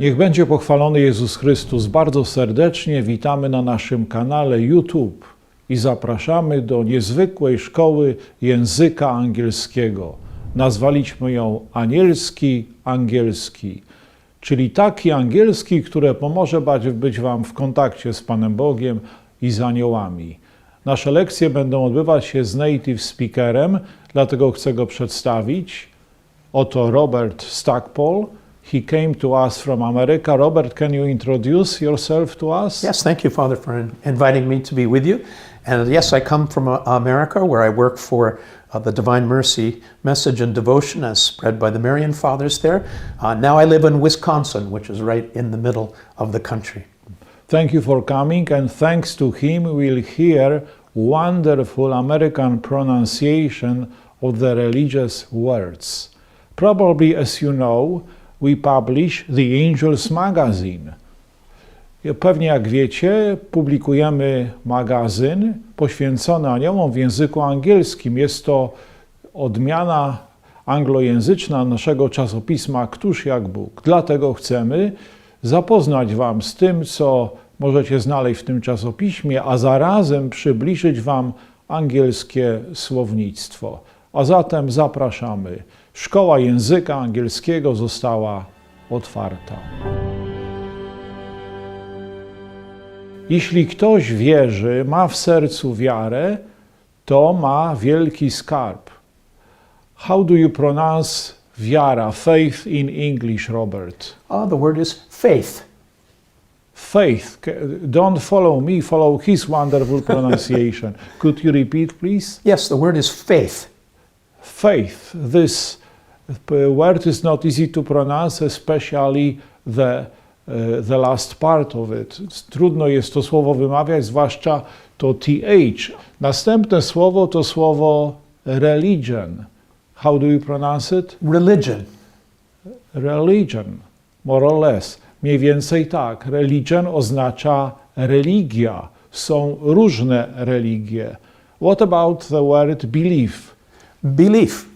Niech będzie pochwalony Jezus Chrystus. Bardzo serdecznie witamy na naszym kanale YouTube i zapraszamy do niezwykłej szkoły języka angielskiego. Nazwaliśmy ją Anielski Angielski, czyli taki angielski, który pomoże być Wam w kontakcie z Panem Bogiem i z aniołami. Nasze lekcje będą odbywać się z native speakerem, dlatego chcę go przedstawić. Oto Robert Stackpole. He came to us from America. Robert, can you introduce yourself to us? Yes, thank you, Father, for in- inviting me to be with you. And yes, I come from uh, America, where I work for uh, the Divine Mercy Message and Devotion as spread by the Marian Fathers there. Uh, now I live in Wisconsin, which is right in the middle of the country. Thank you for coming, and thanks to him, we'll hear wonderful American pronunciation of the religious words. Probably, as you know, we publish the Angels magazine. Pewnie jak wiecie, publikujemy magazyn poświęcony aniołom w języku angielskim. Jest to odmiana anglojęzyczna naszego czasopisma Któż jak Bóg. Dlatego chcemy zapoznać Wam z tym, co możecie znaleźć w tym czasopiśmie, a zarazem przybliżyć Wam angielskie słownictwo. A zatem zapraszamy. Szkoła języka angielskiego została otwarta. Jeśli ktoś wierzy, ma w sercu wiarę, to ma wielki skarb. How do you pronounce wiara, faith in English, Robert? Uh, the word is faith. Faith. Don't follow me, follow his wonderful pronunciation. Could you repeat, please? Yes, the word is faith. Faith. This word is not easy to pronounce, especially the, uh, the last part of it. Trudno jest to słowo wymawiać, zwłaszcza to th. Następne słowo to słowo religion. How do you pronounce it? Religion. Religion, more or less. Mniej więcej tak. Religion oznacza religia. Są różne religie. What about the word belief? Belief.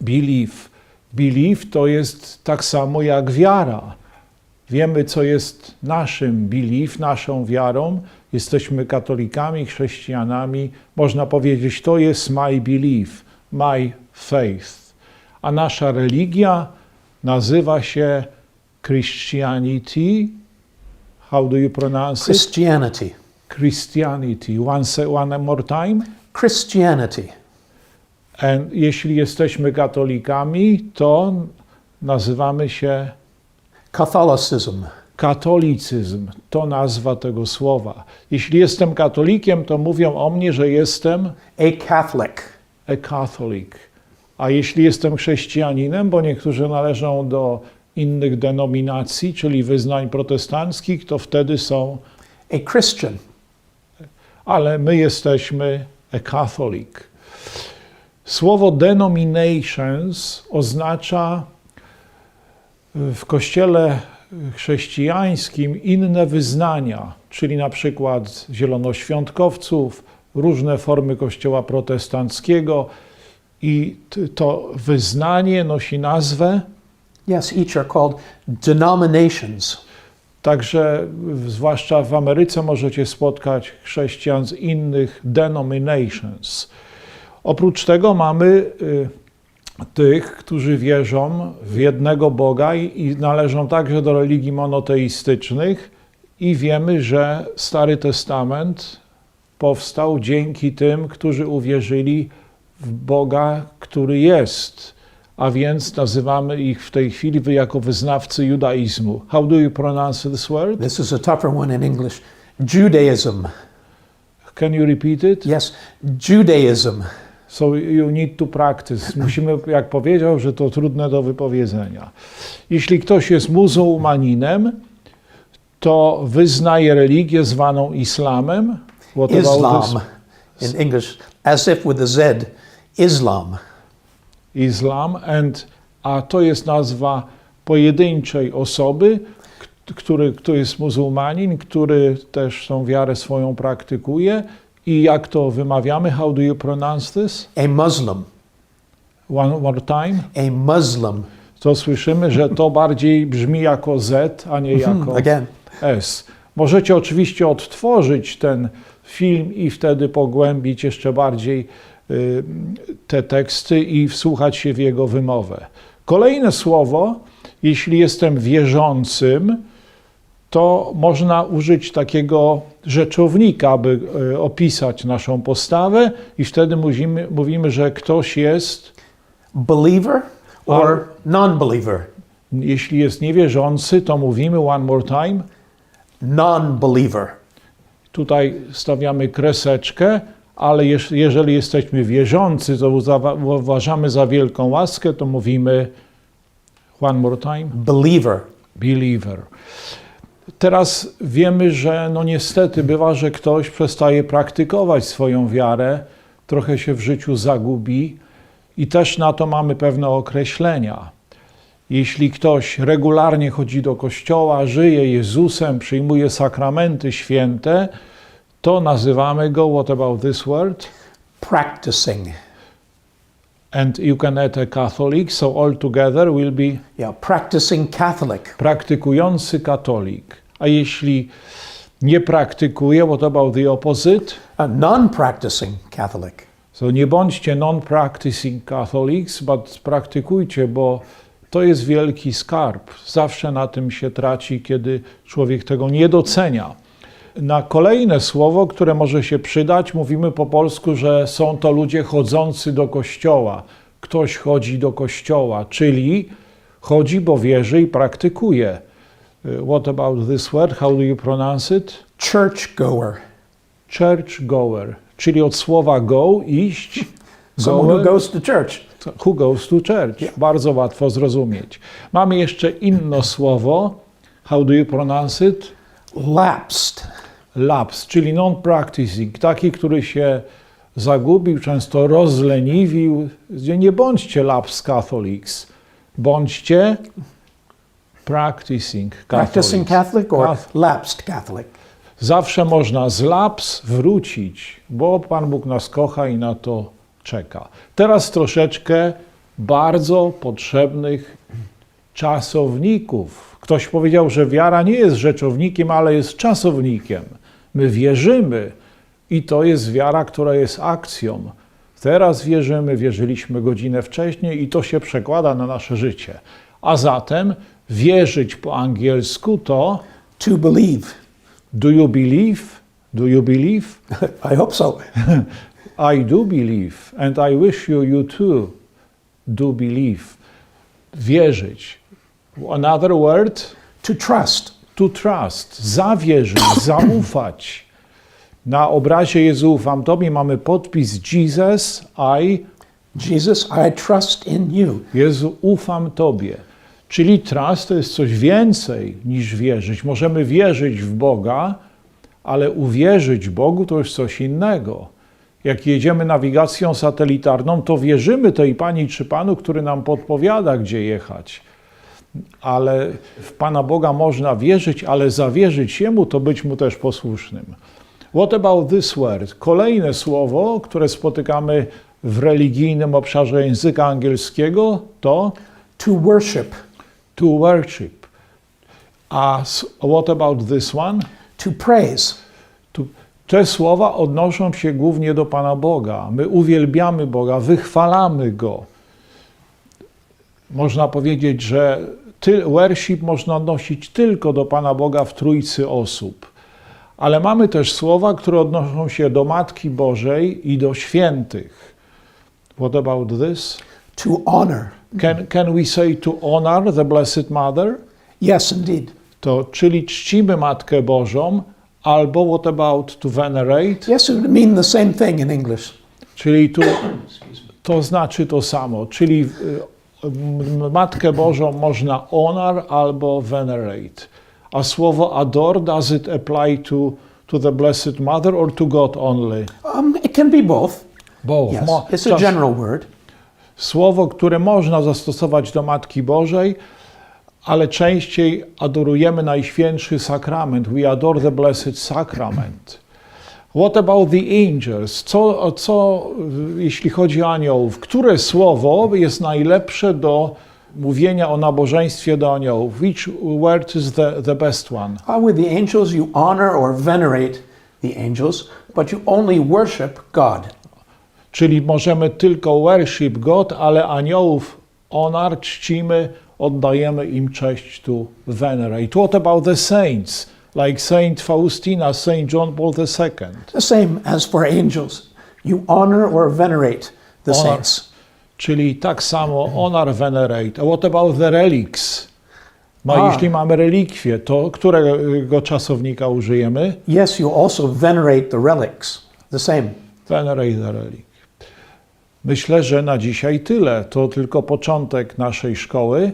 Belief. Belief to jest tak samo jak wiara. Wiemy, co jest naszym belief, naszą wiarą. Jesteśmy katolikami, chrześcijanami. Można powiedzieć, to jest my belief, my faith. A nasza religia nazywa się Christianity. How do you pronounce it? Christianity. Christianity. One, one more time. Christianity. Jeśli jesteśmy katolikami, to nazywamy się Catholicism. katolicyzm. To nazwa tego słowa. Jeśli jestem katolikiem, to mówią o mnie, że jestem A Catholic. a Catholic. A jeśli jestem chrześcijaninem, bo niektórzy należą do innych denominacji, czyli wyznań protestanckich, to wtedy są, A Christian. ale my jesteśmy a Catholic. Słowo denominations oznacza w kościele chrześcijańskim inne wyznania, czyli na przykład zielonoświątkowców, różne formy kościoła protestanckiego i to wyznanie nosi nazwę, Yes, each are called denominations. także zwłaszcza w Ameryce możecie spotkać chrześcijan z innych denominations. Oprócz tego mamy y, tych, którzy wierzą w jednego Boga i, należą także do religii monoteistycznych i wiemy, że Stary Testament powstał dzięki tym, którzy uwierzyli w Boga, który jest, a więc nazywamy ich w tej chwili jako wyznawcy judaizmu. How do you pronounce this word? This is a tougher one in English. Judaism. Can you repeat it? Yes, Judaism. So you need to practice. Musimy, jak powiedział, że to trudne do wypowiedzenia. Jeśli ktoś jest muzułmaninem, to wyznaje religię zwaną islamem. What Islam. In English, as if with a Z. Islam. Islam. And, a to jest nazwa pojedynczej osoby, który, który jest muzułmanin, który też tą wiarę swoją praktykuje. I jak to wymawiamy? How do you pronounce this? A Muslim. One more time. A Muslim. To słyszymy, że to bardziej brzmi jako Z, a nie jako Again. S. Możecie oczywiście odtworzyć ten film i wtedy pogłębić jeszcze bardziej y, te teksty i wsłuchać się w jego wymowę. Kolejne słowo, jeśli jestem wierzącym, to można użyć takiego rzeczownika, aby y, opisać naszą postawę, i wtedy mówimy, mówimy że ktoś jest, Believer or non-believer? jeśli jest niewierzący, to mówimy one more time. Non-believer. Tutaj stawiamy kreseczkę, ale jeż- jeżeli jesteśmy wierzący, to uważamy za wielką łaskę, to mówimy one more time, Believer. believer. Teraz wiemy, że no niestety bywa, że ktoś przestaje praktykować swoją wiarę, trochę się w życiu zagubi i też na to mamy pewne określenia. Jeśli ktoś regularnie chodzi do kościoła, żyje Jezusem, przyjmuje sakramenty święte, to nazywamy go, what about this word? Practicing. And you can add a Catholic, so all together will be Yeah, practicing Catholic. praktykujący katolik. A jeśli nie praktykuje, what about the opposite? A non-practicing Catholic. So nie bądźcie non-practicing Catholics, but praktykujcie, bo to jest wielki skarb. Zawsze na tym się traci, kiedy człowiek tego nie docenia. Na kolejne słowo, które może się przydać, mówimy po polsku, że są to ludzie chodzący do kościoła. Ktoś chodzi do kościoła, czyli chodzi, bo wierzy i praktykuje. Y, What about this word? How do you pronounce it? Churchgoer. Church goer, czyli od słowa go, iść. Someone who goes to church. who goes to church. Bardzo łatwo zrozumieć. Mamy jeszcze inne słowo. How do you pronounce it? Lapsed. Lapse, czyli non-practicing. Taki, który się zagubił, często rozleniwił. Nie bądźcie lapse Catholics. Bądźcie practicing Practicing Catholics. Catholic or lapsed Catholic? Zawsze można z laps wrócić, bo Pan Bóg nas kocha i na to czeka. Teraz troszeczkę bardzo potrzebnych czasowników. Ktoś powiedział, że wiara nie jest rzeczownikiem, ale jest czasownikiem. My wierzymy i to jest wiara, która jest akcją. Teraz wierzymy, wierzyliśmy godzinę wcześniej i to się przekłada na nasze życie. A zatem wierzyć po angielsku to To believe. Do you believe? Do you believe? I hope so. I do believe, and I wish you, you too, do believe. Wierzyć. Another word, To trust. To trust. Zawierzyć, zaufać. Na obrazie Jezu ufam Tobie mamy podpis Jesus, I, Jesus, I trust in you. Jezu ufam Tobie. Czyli trust to jest coś więcej niż wierzyć. Możemy wierzyć w Boga, ale uwierzyć Bogu to już coś innego. Jak jedziemy nawigacją satelitarną, to wierzymy tej pani czy panu, który nam podpowiada, gdzie jechać. Ale w Pana Boga można wierzyć, ale zawierzyć Jemu to być Mu też posłusznym. What about this word? Kolejne słowo, które spotykamy w religijnym obszarze języka angielskiego, to To worship. to worship. A what about this one? To praise. Tu, te słowa odnoszą się głównie do Pana Boga. My uwielbiamy Boga, wychwalamy Go. Można powiedzieć, że ty, worship można odnosić tylko do Pana Boga w trójcy osób. Ale mamy też słowa, które odnoszą się do Matki Bożej i do świętych. What about this? To honor. Can, can we say to honor the Blessed Mother? Yes, indeed. To czyli czcimy Matkę Bożą, albo what about to venerate? Yes, it would mean the same thing in English. Czyli tu to znaczy to samo, czyli y, Matkę Bożą można honor albo venerate. A słowo adore, does it apply to, to the Blessed Mother or to God only? Um, it can be both. Both. Yes, it's a general word. Słowo, które można zastosować do Matki Bożej, ale częściej adorujemy Najświętszy Sakrament. We adore the Blessed Sacrament. What about the angels? Co, co jeśli chodzi o aniołów? Które słowo jest najlepsze do mówienia o nabożeństwie do aniołów. Which word is the, the best one? Uh, with the angels, you honor or venerate the angels, but you only worship God. Czyli możemy tylko worship God, ale aniołów honor, czcimy, oddajemy im cześć tu venerate. What about the saints? Like Saint Faustina, Saint John Paul II. The same as for angels. You honor or venerate the Honor. saints. Czyli tak samo honor, venerate. A what about the relics? No A. jeśli mamy relikwie, to którego czasownika użyjemy? Yes, you also venerate the relics. The same. Venerate the relic. Myślę, że na dzisiaj tyle. To tylko początek naszej szkoły.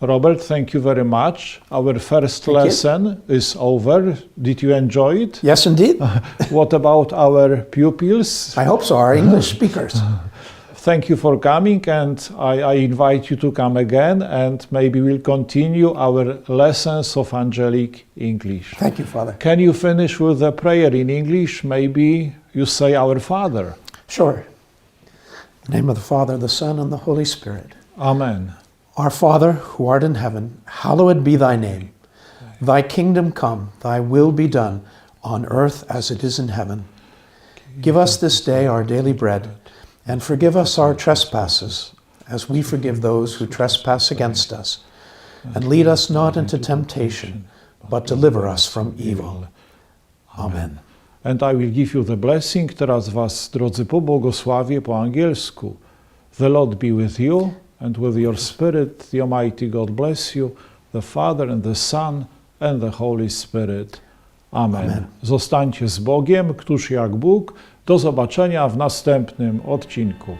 Robert, thank you very much. Our first Thank you. lesson is over. Did you enjoy it? Yes, indeed. What about our pupils? I hope so. Our English speakers. Thank you for coming, and I, I invite you to come again, and maybe we'll continue our lessons of angelic English. Thank you, Father. Can you finish with a prayer in English? Maybe you say, Our Father. Sure. In the name of the Father, the Son, and the Holy Spirit. Amen. Our Father, who art in heaven, hallowed be thy name. Thy kingdom come, thy will be done, on earth as it is in heaven. Give us this day our daily bread, and forgive us our trespasses, as we forgive those who trespass against us. And lead us not into temptation, but deliver us from evil. Amen. And I will give you the blessing. Teraz was, drodzy, pobłogosławię po angielsku. The Lord be with you and with your spirit. The Almighty God bless you, the Father and the Son and the Holy Spirit. Amen. Amen. Zostańcie z Bogiem, któż jak Bóg. Do zobaczenia w następnym odcinku.